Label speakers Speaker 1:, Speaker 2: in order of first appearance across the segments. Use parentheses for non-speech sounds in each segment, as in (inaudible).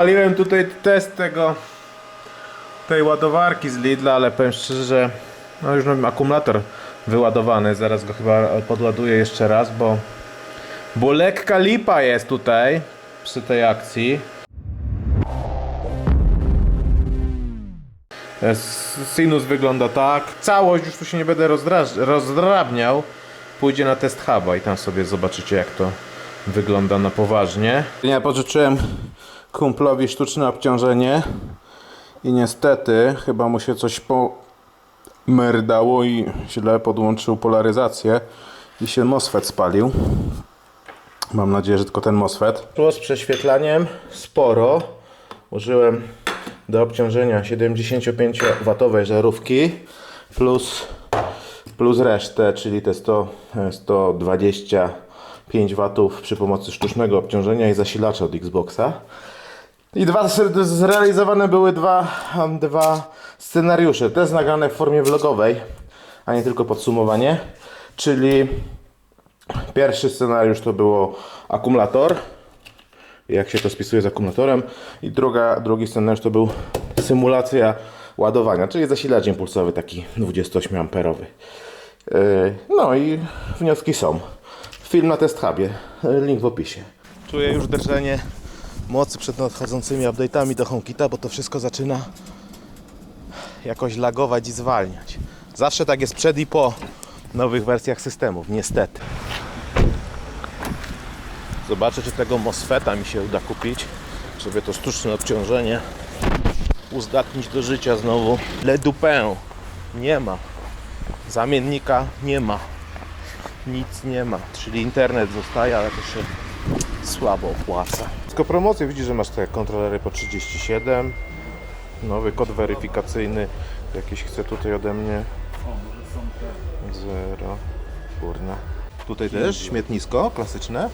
Speaker 1: Paliłem tutaj test tego tej ładowarki z Lidla, ale powiem szczerze, że no już mam akumulator wyładowany, zaraz go chyba podładuję jeszcze raz, bo bo lekka lipa jest tutaj przy tej akcji. Sinus wygląda tak. Całość już tu się nie będę rozdrabniał. Pójdzie na test huba i tam sobie zobaczycie jak to wygląda na poważnie. Ja pożyczyłem kumplowi sztuczne obciążenie i niestety chyba mu się coś pomerdało i źle podłączył polaryzację i się MOSFET spalił. Mam nadzieję, że tylko ten MOSFET. Z prześwietlaniem sporo. Użyłem do obciążenia 75W żarówki plus, plus resztę, czyli te 100, 125 W przy pomocy sztucznego obciążenia i zasilacza od Xboxa. I dwa zre- zrealizowane były dwa, dwa scenariusze. Te jest nagrane w formie vlogowej, a nie tylko podsumowanie. Czyli Pierwszy scenariusz to było akumulator, jak się to spisuje z akumulatorem i druga, drugi scenariusz to był symulacja ładowania, czyli zasilacz impulsowy taki 28 amperowy. Yy, No i wnioski są. Film na test hubie, link w opisie. Czuję już drżenie mocy przed nadchodzącymi update'ami do HomeKita, bo to wszystko zaczyna jakoś lagować i zwalniać. Zawsze tak jest przed i po nowych wersjach systemów, niestety. Zobaczę, czy tego MOSFETA mi się uda kupić, żeby to sztuczne obciążenie uzdatnić do życia znowu. Le dupę nie ma. Zamiennika nie ma. Nic nie ma. Czyli internet zostaje, ale to się słabo opłaca. Tylko promocję widzisz, że masz te kontrolery po 37. Nowy kod weryfikacyjny jakiś chce tutaj ode mnie. Zero. Kurna. Tutaj też śmietnisko klasyczne.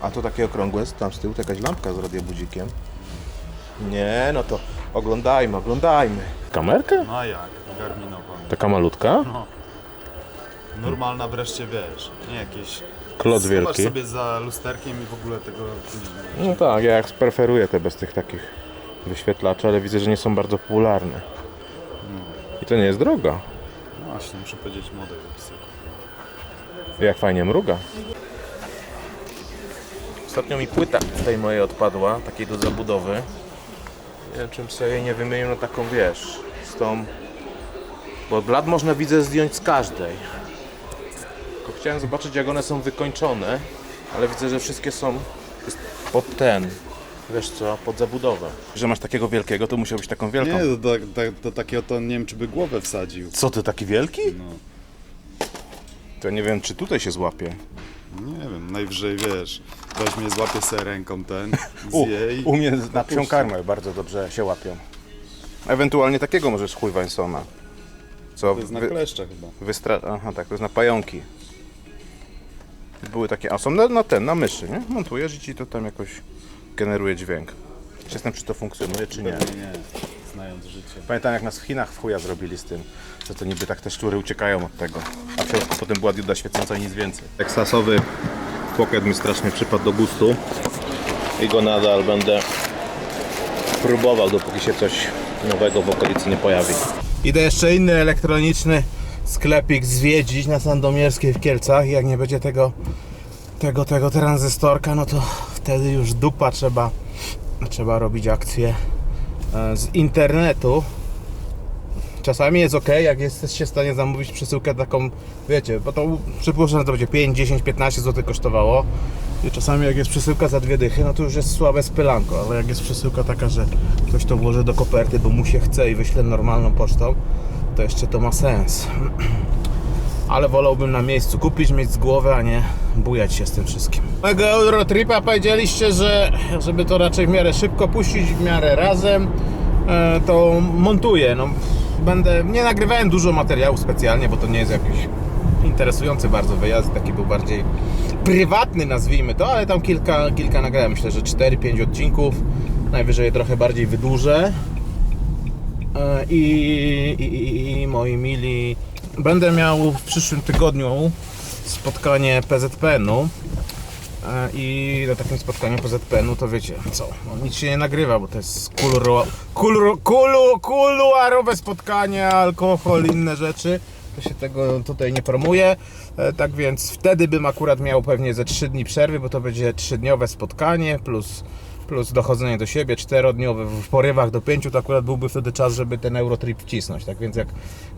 Speaker 1: A to takie okrągłe, tam z tyłu to jakaś lampka z radiobudzikiem. Nie, no to oglądajmy, oglądajmy. Kamerkę?
Speaker 2: No a jak? Garminowa.
Speaker 1: Taka malutka?
Speaker 2: Normalna wreszcie wiesz, nie jakieś...
Speaker 1: Kloc
Speaker 2: Zobacz
Speaker 1: wielki.
Speaker 2: sobie za lusterkiem i w ogóle tego
Speaker 1: No tak, ja jak preferuję te bez tych takich wyświetlaczy, ale widzę, że nie są bardzo popularne. I to nie jest droga.
Speaker 2: No właśnie, muszę powiedzieć model wysoko.
Speaker 1: Jak fajnie mruga. Ostatnio mi płyta tej mojej odpadła, takiej do zabudowy. Nie wiem, czym sobie jej nie wymienił na taką, wiesz, z tą... Bo blat można widzę zdjąć z każdej. Tylko chciałem zobaczyć, jak one są wykończone, ale widzę, że wszystkie są pod ten, wiesz co, pod zabudowę. Że masz takiego wielkiego, to musiał być taką wielką.
Speaker 2: Nie, to, to, to, to takiego to nie wiem, czy by głowę wsadził.
Speaker 1: Co ty, taki wielki?
Speaker 2: No,
Speaker 1: To nie wiem, czy tutaj się złapie.
Speaker 2: nie wiem, najwyżej wiesz, weźmie, złapie sobie ręką ten,
Speaker 1: U,
Speaker 2: zje i...
Speaker 1: u mnie na psią karmę bardzo dobrze się łapią. Ewentualnie takiego możesz chuj Wajsona. Co
Speaker 2: To jest na kleszcze chyba.
Speaker 1: wystra... Aha, tak, to jest na pająki. Były takie, a są na, na ten, na myszy, nie? Montujesz i ci to tam jakoś generuje dźwięk. Czy jestem, czy to funkcjonuje, czy nie.
Speaker 2: Nie, nie, znając życie.
Speaker 1: Pamiętam jak nas w Chinach w chuja zrobili z tym, że to niby tak te szczury uciekają od tego. A w środku potem była dioda świecąca i nic więcej. Teksasowy pocket mi strasznie przypadł do gustu i go nadal będę próbował, dopóki się coś nowego w okolicy nie pojawi. Idę jeszcze inny elektroniczny sklepik zwiedzić na Sandomierskiej w Kielcach i jak nie będzie tego tego, tego tranzystorka, no to wtedy już dupa trzeba trzeba robić akcję e, z internetu. Czasami jest ok, jak jesteście w stanie zamówić przesyłkę taką, wiecie, bo to przypuszczam, że to będzie 5, 10, 15 zł kosztowało. I czasami jak jest przesyłka za dwie dychy, no to już jest słabe spylanko, ale jak jest przesyłka taka, że ktoś to włoży do koperty, bo mu się chce i wyśle normalną pocztą, to jeszcze to ma sens. (clears throat) Ale wolałbym na miejscu kupić, mieć z głowy, a nie bujać się z tym wszystkim. Mego Eurotripa powiedzieliście, że żeby to raczej w miarę szybko puścić, w miarę razem, e, to montuję. No, będę, nie nagrywałem dużo materiału specjalnie, bo to nie jest jakiś interesujący bardzo wyjazd, taki był bardziej prywatny, nazwijmy to, ale tam kilka, kilka nagrałem, myślę, że 4-5 odcinków, najwyżej trochę bardziej wydłużę. E, I, i, i, moi mili, będę miał w przyszłym tygodniu spotkanie PZPN-u.
Speaker 3: E, I na takim spotkaniu PZPN-u to wiecie co, no, nic się nie nagrywa, bo to jest kuluro, kuluro, kulu, kuluarowe spotkanie, alkohol, inne rzeczy. To się tego tutaj nie promuje. E, Tak więc wtedy bym akurat miał pewnie ze 3 dni przerwy, bo to będzie 3-dniowe spotkanie plus, plus dochodzenie do siebie, czterodniowe w porywach do 5, to akurat byłby wtedy czas, żeby ten Eurotrip wcisnąć. Tak więc jak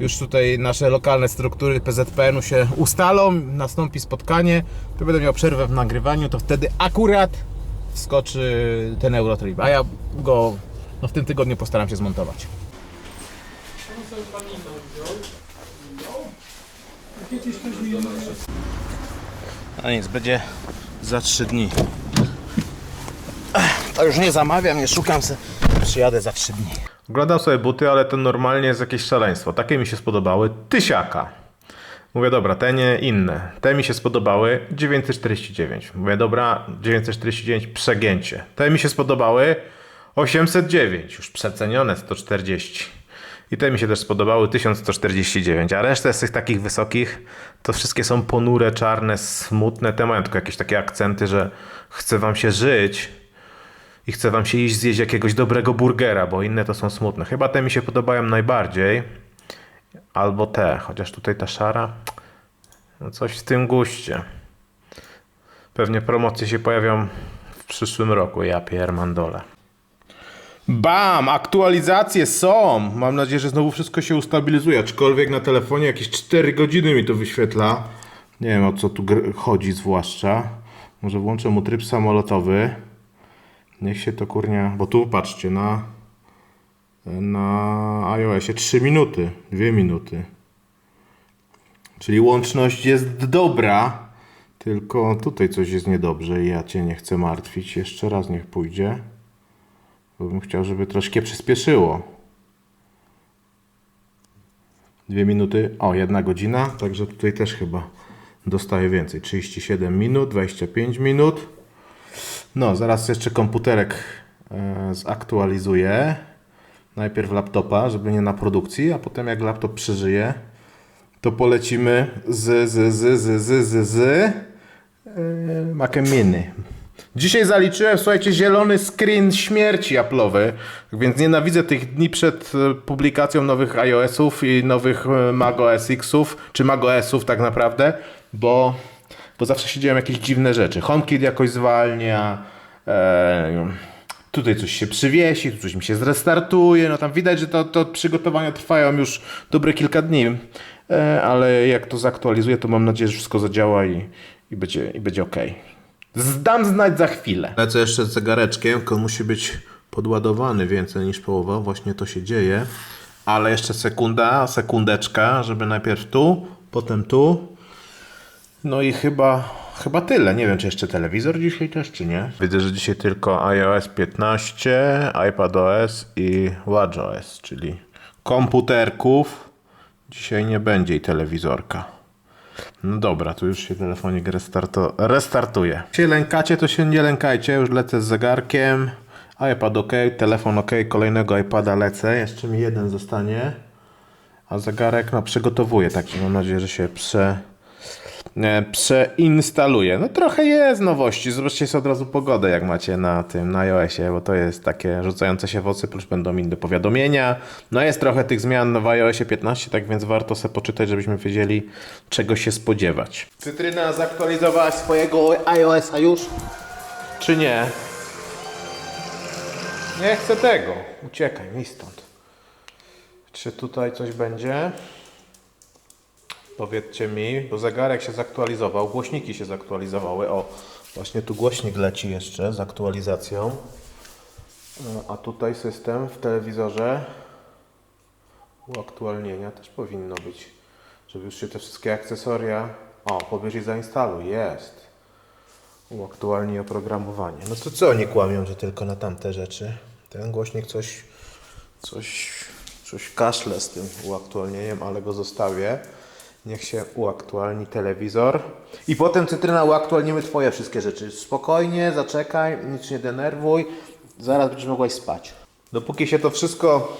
Speaker 3: już tutaj nasze lokalne struktury PZPN-u się ustalą, nastąpi spotkanie, to będę miał przerwę w nagrywaniu, to wtedy akurat wskoczy ten Eurotrip, a ja go no, w tym tygodniu postaram się zmontować. A nic, będzie za 3 dni. To już nie zamawiam, nie szukam se. Przyjadę za 3 dni.
Speaker 1: Oglądam sobie buty, ale to normalnie jest jakieś szaleństwo. Takie mi się spodobały. Tysiaka. Mówię, dobra, te nie inne. Te mi się spodobały. 949. Mówię, dobra, 949 przegięcie. Te mi się spodobały. 809. Już przecenione 140. I te mi się też spodobały 1149. A resztę z tych takich wysokich to wszystkie są ponure, czarne, smutne. Te mają tylko jakieś takie akcenty, że chce wam się żyć i chce wam się iść zjeść jakiegoś dobrego burgera, bo inne to są smutne. Chyba te mi się podobają najbardziej. Albo te, chociaż tutaj ta szara. No coś w tym guście. Pewnie promocje się pojawią w przyszłym roku. Ja piermandole. Bam! Aktualizacje są! Mam nadzieję, że znowu wszystko się ustabilizuje. Aczkolwiek na telefonie jakieś 4 godziny mi to wyświetla. Nie wiem o co tu chodzi zwłaszcza. Może włączę mu tryb samolotowy. Niech się to kurnia, bo tu patrzcie, na, na iOSie 3 minuty, 2 minuty. Czyli łączność jest dobra, tylko tutaj coś jest niedobrze i ja Cię nie chcę martwić. Jeszcze raz niech pójdzie, bo bym chciał, żeby troszkę przyspieszyło. Dwie minuty, o jedna godzina, także tutaj też chyba dostaję więcej. 37 minut, 25 minut. No, zaraz jeszcze komputerek e, zaktualizuję. Najpierw laptopa, żeby nie na produkcji, a potem jak laptop przeżyje, to polecimy z, z, z, z, z, z, z e, Macem Mini. Dzisiaj zaliczyłem, słuchajcie, zielony screen śmierci Apple'owy, więc nienawidzę tych dni przed e, publikacją nowych iOS-ów i nowych macOS X-ów, czy macOS-ów tak naprawdę, bo bo zawsze się dzieją jakieś dziwne rzeczy. HomeKit jakoś zwalnia, e, tutaj coś się przywiesi, tu coś mi się zrestartuje, no tam widać, że to, to przygotowania trwają już dobre kilka dni, e, ale jak to zaktualizuję, to mam nadzieję, że wszystko zadziała i, i, będzie, i będzie ok. Zdam znać za chwilę. Lecę jeszcze z zegareczkiem, tylko musi być podładowany więcej niż połowa, właśnie to się dzieje. Ale jeszcze sekunda, sekundeczka, żeby najpierw tu, potem tu, no i chyba, chyba tyle. Nie wiem, czy jeszcze telewizor dzisiaj też, czy nie. Widzę, że dzisiaj tylko iOS 15, iPadOS i WatchOS, czyli komputerków. Dzisiaj nie będzie i telewizorka. No dobra, tu już się telefonik restarto- restartuje. Jak się lękacie, to się nie lękajcie. Już lecę z zegarkiem. iPad ok, telefon ok, kolejnego iPada lecę. Jeszcze mi jeden zostanie. A zegarek, no przygotowuję taki. Mam nadzieję, że się prze e, przeinstaluje. No trochę jest nowości. Zobaczcie sobie od razu pogodę, jak macie na tym, na iOSie, bo to jest takie rzucające się w oczy, plus będą inne powiadomienia. No jest trochę tych zmian w iOSie 15, tak więc warto sobie poczytać, żebyśmy wiedzieli, czego się spodziewać. Cytryna zaktualizowała swojego iOSa już? Czy nie? Nie chcę tego. Uciekaj mi stąd. Czy tutaj coś będzie? Powiedzcie mi, bo zegarek się zaktualizował, głośniki się zaktualizowały. O, właśnie tu głośnik leci jeszcze z aktualizacją. No, A tutaj system w telewizorze uaktualnienia też powinno być, żeby już się te wszystkie akcesoria. O, i zainstaluj, jest. Uaktualnij oprogramowanie. No to co oni kłamią, że tylko na tamte rzeczy? Ten głośnik coś, coś, coś kaszle z tym uaktualnieniem, ale go zostawię. Niech się uaktualni telewizor. I potem cytryna uaktualnimy twoje wszystkie rzeczy. Spokojnie, zaczekaj, nic nie denerwuj. Zaraz będziesz mogłaś spać. Dopóki się to wszystko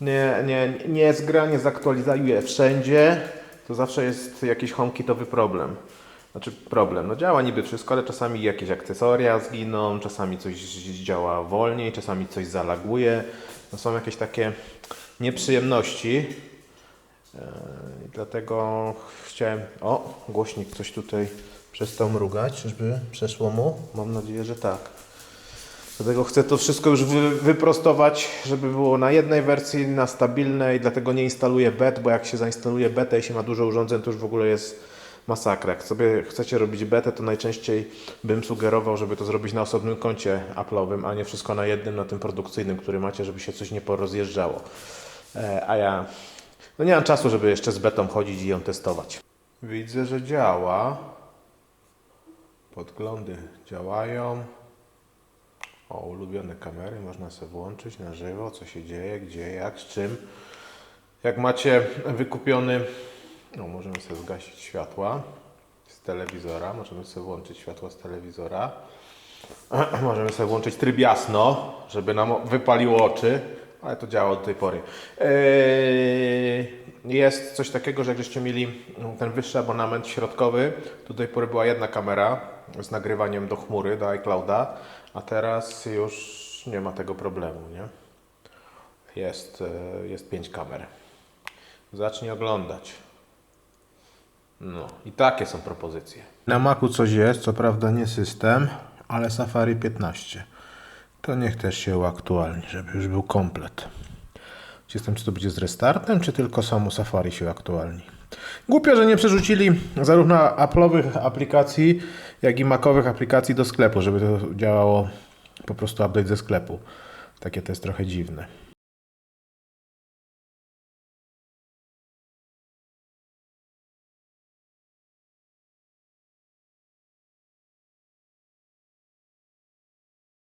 Speaker 1: nie, nie, nie zgra, nie zaktualizuje wszędzie, to zawsze jest jakiś homekitowy problem. Znaczy problem, no działa niby wszystko, ale czasami jakieś akcesoria zginą, czasami coś działa wolniej, czasami coś zalaguje. No są jakieś takie nieprzyjemności. I Dlatego chciałem. O, głośnik coś tutaj przestał mrugać, żeby przeszło mu. Mam nadzieję, że tak. Dlatego chcę to wszystko już wy, wyprostować, żeby było na jednej wersji, na stabilnej, dlatego nie instaluję bet, bo jak się zainstaluje betę i się ma dużo urządzeń, to już w ogóle jest masakra. Jak sobie chcecie robić betę, to najczęściej bym sugerował, żeby to zrobić na osobnym koncie Apple'owym, a nie wszystko na jednym, na tym produkcyjnym, który macie, żeby się coś nie porozjeżdżało. E, a ja no nie mam czasu, żeby jeszcze z betą chodzić i ją testować. Widzę, że działa. Podglądy działają. O, ulubione kamery, można sobie włączyć na żywo, co się dzieje, gdzie, jak, z czym. Jak macie wykupiony, no możemy sobie zgasić światła z telewizora, możemy sobie włączyć światła z telewizora. (clears throat) Możemy sobie włączyć tryb jasno, żeby nam wypaliło oczy, ale to działa do tej pory. Eee, Jest coś takiego, że jak żeście mieli ten wyższy abonament środkowy, do tej pory była jedna kamera z nagrywaniem do chmury, do iClouda, a teraz już nie ma tego problemu, nie? Jest, e, jest pięć kamer. Zacznij oglądać. No i takie są propozycje. Na Macu coś jest, co prawda nie system, ale Safari 15. To niech też się uaktualni, żeby już był komplet. Jestem, czy to będzie z restartem, czy tylko samo Safari się aktualni. Głupio, że nie przerzucili zarówno Apple'owych aplikacji, jak i Macowych aplikacji do sklepu, żeby to działało po prostu update ze sklepu. Takie to jest trochę dziwne.